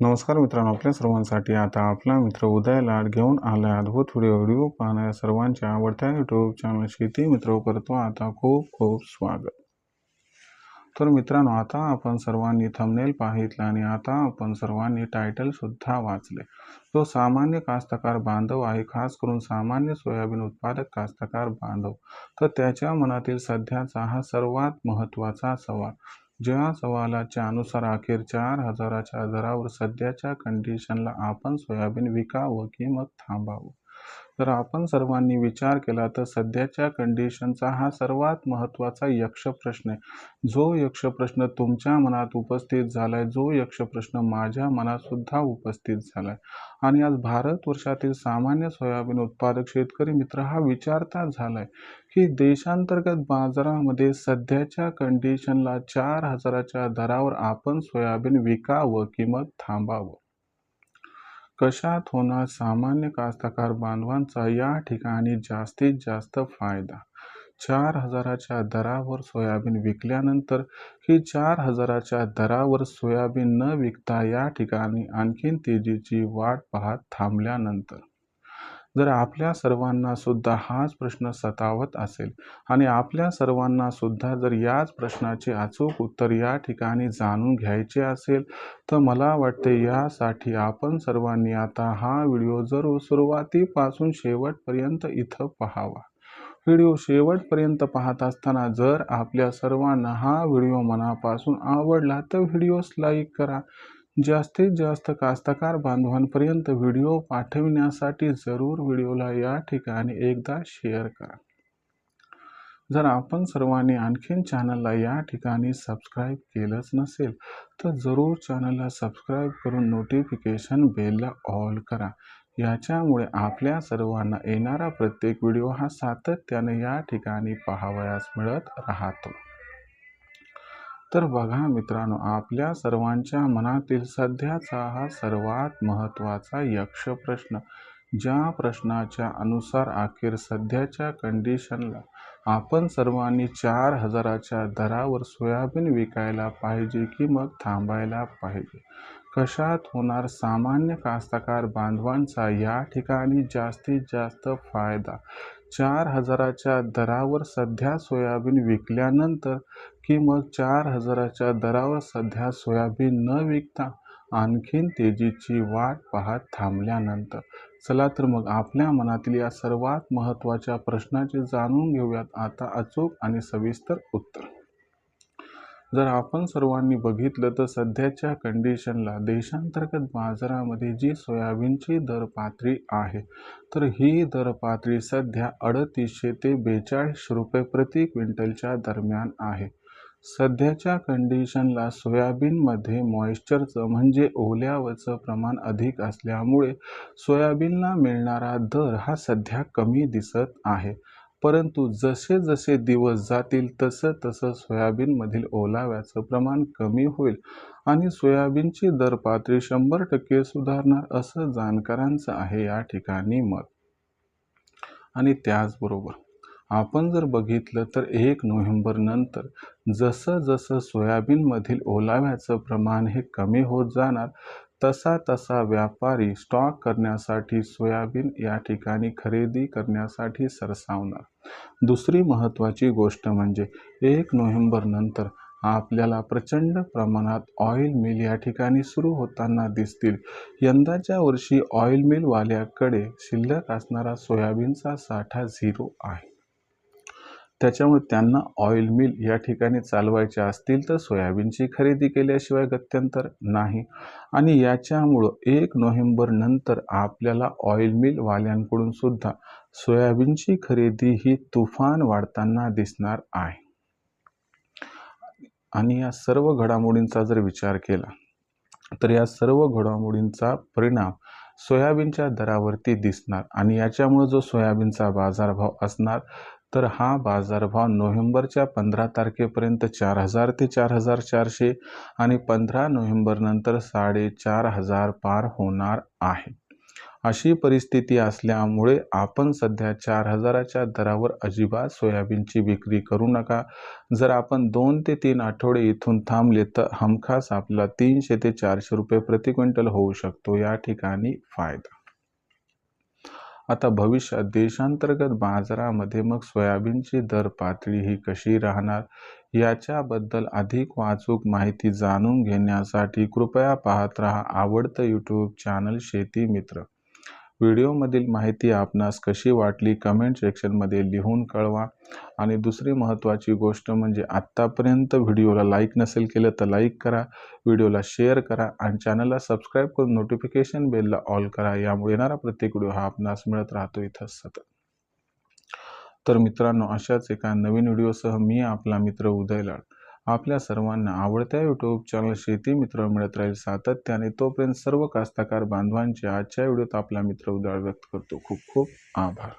नमस्कार मित्रांनो आपल्या सर्वांसाठी आता आपला मित्र उदय लाड घेऊन आला अद्भुत व्हिडिओ व्हिडिओ पाहणाऱ्या सर्वांच्या आवडत्या यूट्यूब चॅनल शेती मित्र करतो आता खूप खूप स्वागत. तर मित्रांनो आता आपण सर्वांनी थंबनेल पाहितला आणि आता आपण सर्वांनी टायटल सुद्धा वाचले. जो सामान्य कास्तकार बांधव आहे खास करून सामान्य सोयाबीन उत्पादक कास्तकार बांधव तर त्याच्या मनातील सध्याचा हा सर्वात महत्त्वाचा सवाल ज्या सवालाच्या अनुसार अखेर चार हजाराच्या दरावर सध्याच्या कंडिशनला आपण सोयाबीन विकावं की मग थांबावं? तर आपण सर्वांनी विचार केला तर सध्याच्या कंडिशनचा हा सर्वात महत्त्वाचा यक्षप्रश्न आहे. जो यक्षप्रश्न तुमच्या मनात उपस्थित झाला आहे जो यक्षप्रश्न माझ्या मनातसुद्धा उपस्थित झाला आहे आणि आज भारतवर्षातील सामान्य सोयाबीन उत्पादक शेतकरी मित्र हा विचारता झाला आहे की देशांतर्गत बाजारामध्ये सध्याच्या कंडिशनला चार हजाराच्या दरावर आपण सोयाबीन विकावं किंमत थांबावं? कशात होणार? सामान्य कास्तकार बांधवांचा या ठिकाणी जास्तीत जास्त फायदा. चार हजाराच्या दरावर सोयाबीन विकल्यानंतर ही चार हजाराच्या दरावर सोयाबीन न विकता या ठिकाणी आणखीन तेजीची वाट पाहत थांबल्यानंतर जर आपल्या सर्वांना सुद्धा हाच प्रश्न सतावत असेल आणि आपल्या सर्वांना सुद्धा जर याच प्रश्नाचे अचूक उत्तर या ठिकाणी जाणून घ्यायचे असेल तर मला वाटते यासाठी आपण सर्वांनी आता हा व्हिडिओ जरूर सुरुवातीपासून शेवटपर्यंत इथं पाहावा. व्हिडिओ शेवटपर्यंत पाहत असताना जर आपल्या सर्वांना हा व्हिडिओ मनापासून आवडला तर व्हिडिओस लाईक करा. जास्तीत जास्त कास्तकार बांधवांपर्यंत व्हिडिओ पाठविण्यासाठी जरूर व्हिडिओला या ठिकाणी एकदा शेअर करा. जर आपण सर्वांनी आणखीन चॅनलला या ठिकाणी सबस्क्राईब केलंच नसेल तर जरूर चॅनलला सबस्क्राईब करून नोटिफिकेशन बेलला ऑल करा. याच्यामुळे आपल्या सर्वांना येणारा प्रत्येक व्हिडिओ हा सातत्याने या ठिकाणी पाहावयास मिळत राहतो. तर बघा मित्रांनो आपल्या सर्वांच्या मनातील सध्याचा हा सर्वात महत्त्वाचा यक्ष प्रश्न. ज्या प्रश्नाच्या अनुसार अखेर सध्याच्या कंडिशनला आपण सर्वांनी चार हजाराच्या दरावर सोयाबीन विकायला पाहिजे की मग थांबायला पाहिजे? कशात होणार सामान्य कास्तकार बांधवांचा या ठिकाणी जास्तीत जास्त फायदा? चार हजाराच्या दरावर सध्या सोयाबीन विकल्यानंतर की मग चार हजाराच्या दरावर सध्या सोयाबीन न विकता आणखीन तेजीची वाट पाहत थांबल्यानंतर चला तर मग आपल्या मनातील या सर्वात महत्त्वाच्या प्रश्नाचे जाणून घेऊयात. आता अचूक आणि सविस्तर उत्तर. जर आपण सर्वांनी बघितलं तर सध्याच्या कंडिशनला देशांतर्गत बाजारामध्ये जी सोयाबीनची दर पातळी आहे तर ही दर पातळी सध्या अडतीसशे ते बेचाळीस रुपये प्रति क्विंटलच्या दरम्यान आहे. सध्याच्या कंडिशनला सोयाबीनमध्ये मॉइश्चरचं म्हणजे ओल्यावचं प्रमाण अधिक असल्यामुळे सोयाबीनला मिळणारा दर हा सध्या कमी दिसत आहे. परंतु जसे जसे दिवस जातील तसं तसं सोयाबीनमधील ओलाव्याचं प्रमाण कमी होईल आणि सोयाबीनची दर पातळी शंभर टक्के सुधारणार असं जाणकारांचं आहे या ठिकाणी मत. आणि त्याचबरोबर आपण जर बघितलं तर एक नोव्हेंबर नंतर जसं जसं सोयाबीनमधील ओलाव्याचं प्रमाण हे कमी होत जाणार तसा तसा व्यापारी स्टॉक करण्यासाठी सोयाबीन या ठिकाणी खरेदी करण्यासाठी सरसावणार. दुसरी महत्त्वाची गोष्ट म्हणजे एक नोव्हेंबर नंतर आपल्याला प्रचंड प्रमाणात ऑइल मिल या ठिकाणी सुरू होताना दिसतील. यंदाच्या वर्षी ऑइल मिलवाल्याकडे शिल्लक असणारा सोयाबीनचा साठा झिरो आहे. त्याच्यामुळे त्यांना ऑइल मिल या ठिकाणी चालवायचे असतील तर सोयाबीनची खरेदी केल्याशिवाय गत्यंतर नाही. आणि याच्यामुळं एक नोव्हेंबर नंतर आपल्याला ऑइल मिलवाल्यांकडून सुद्धा सोयाबीनची खरेदी ही तुफान वाढताना दिसणार आहे. आणि या सर्व घडामोडींचा जर विचार केला तर या सर्व घडामोडींचा परिणाम सोयाबीनच्या दरावरती दिसणार. आणि याच्यामुळे जो सोयाबीनचा बाजारभाव असणार तर हा बाजारभाव नोव्हेंबरच्या पंधरा तारखेपर्यंत चार हजार ते चार हजार चारशे आणि पंधरा नोव्हेंबरनंतर साडेचार हजार पार होणार आहे. अशी परिस्थिती असल्यामुळे आपण सध्या चार हजाराच्या दरावर अजिबात सोयाबीनची विक्री करू नका. जर आपण दोन ते तीन आठवडे इथून थांबले तर हमखास आपला तीनशे ते चारशे रुपये प्रति क्विंटल होऊ शकतो. या ठिकाणी फायदा आता भविष्यात देशांतर्गत बाजारामध्ये मग सोयाबीनची दर पातळी ही कशी राहणार याच्याबद्दल अधिक वाचूक माहिती जाणून घेण्यासाठी कृपया पाहत रहा आवडतं यूट्यूब चॅनल शेती मित्र. व्हिडिओमधील माहिती आपणास कशी वाटली कमेंट सेक्शनमध्ये लिहून कळवा. आणि दुसरी महत्त्वाची गोष्ट म्हणजे आत्तापर्यंत व्हिडिओला लाईक नसेल केलं तर लाईक करा व्हिडिओला शेअर करा आणि चॅनलला सबस्क्राईब करून नोटिफिकेशन बेलला ऑल करा. यामुळे येणारा प्रत्येक व्हिडिओ हा आपणास मिळत राहतो इथं सतत. तर मित्रांनो अशाच एका नवीन व्हिडिओसह मी आपला मित्र उदय लाड आपल्या सर्वांना आवडत्या यूट्यूब चॅनल शेती मित्र मिळत राहील सातत्याने तोपर्यंत सर्व कास्तकार बांधवांचे आजच्या व्हिडिओत आपला मित्र उदय व्यक्त करतो. खूप खूप आभार.